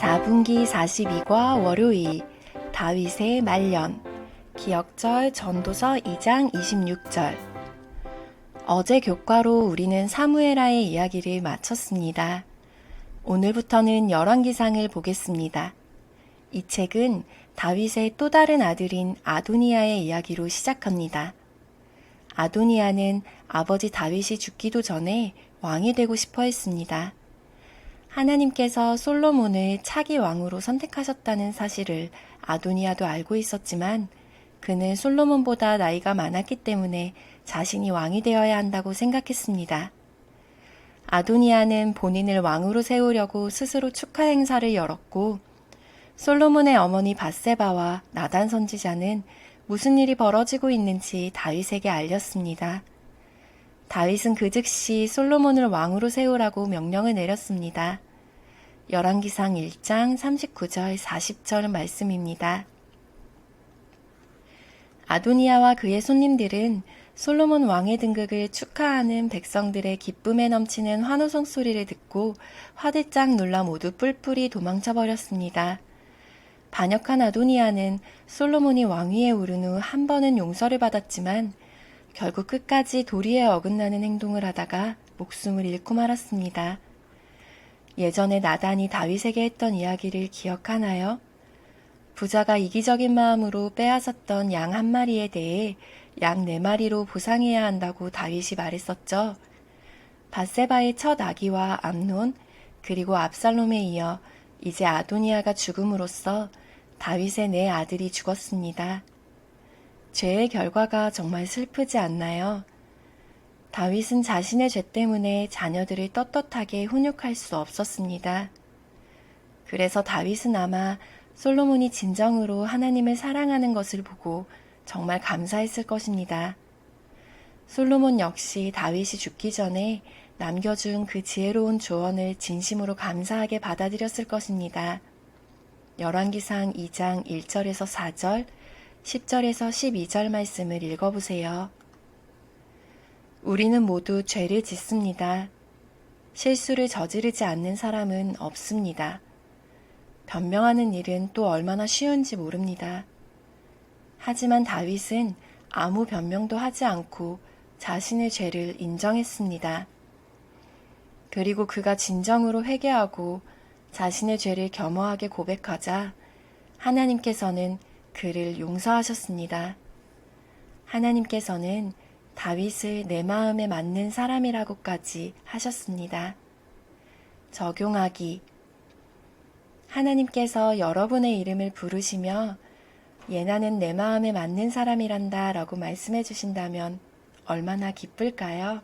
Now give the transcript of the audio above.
2분기 42과 월요일 다윗의 말년 기억절 전도서 2장 26절 어제 교과로 우리는 사무엘아의 이야기를 마쳤습니다. 오늘부터는 열왕기상을 보겠습니다. 이 책은 다윗의 또 다른 아들인 아도니아의 이야기로 시작합니다. 아도니아는 아버지 다윗이 죽기도 전에 왕이 되고 싶어 했습니다. 하나님께서 솔로몬을 차기 왕으로 선택하셨다는 사실을 아도니아도 알고 있었지만 그는 솔로몬보다 나이가 많았기 때문에 자신이 왕이 되어야 한다고 생각했습니다. 아도니아는 본인을 왕으로 세우려고 스스로 축하 행사를 열었고 솔로몬의 어머니 바세바와 나단 선지자는 무슨 일이 벌어지고 있는지 다윗에게 알렸습니다. 다윗은 그 즉시 솔로몬을 왕으로 세우라고 명령을 내렸습니다. 열왕기상 1장 39절 40절 말씀입니다. 아도니아와 그의 손님들은 솔로몬 왕의 등극을 축하하는 백성들의 기쁨에 넘치는 환호성 소리를 듣고 화들짝 놀라 모두 뿔뿔이 도망쳐 버렸습니다. 반역한 아도니아는 솔로몬이 왕위에 오른 후 한 번은 용서를 받았지만 결국 끝까지 도리에 어긋나는 행동을 하다가 목숨을 잃고 말았습니다. 예전에 나단이 다윗에게 했던 이야기를 기억하나요? 부자가 이기적인 마음으로 빼앗았던 양 한 마리에 대해 양 네 마리로 보상해야 한다고 다윗이 말했었죠. 바세바의 첫 아기와 암논 그리고 압살롬에 이어 이제 아도니아가 죽음으로써 다윗의 네 아들이 죽었습니다. 죄의 결과가 정말 슬프지 않나요? 다윗은 자신의 죄 때문에 자녀들을 떳떳하게 훈육할 수 없었습니다. 그래서 다윗은 아마 솔로몬이 진정으로 하나님을 사랑하는 것을 보고 정말 감사했을 것입니다. 솔로몬 역시 다윗이 죽기 전에 남겨준 그 지혜로운 조언을 진심으로 감사하게 받아들였을 것입니다. 열왕기상 2장 1절에서 4절, 10절에서 12절 말씀을 읽어보세요. 우리는 모두 죄를 짓습니다. 실수를 저지르지 않는 사람은 없습니다. 변명하는 일은 또 얼마나 쉬운지 모릅니다. 하지만 다윗은 아무 변명도 하지 않고 자신의 죄를 인정했습니다. 그리고 그가 진정으로 회개하고 자신의 죄를 겸허하게 고백하자 하나님께서는 그를 용서하셨습니다. 하나님께서는 다윗을 내 마음에 맞는 사람이라고까지 하셨습니다. 적용하기. 하나님께서 여러분의 이름을 부르시며 예나는 내 마음에 맞는 사람이란다 라고 말씀해 주신다면 얼마나 기쁠까요?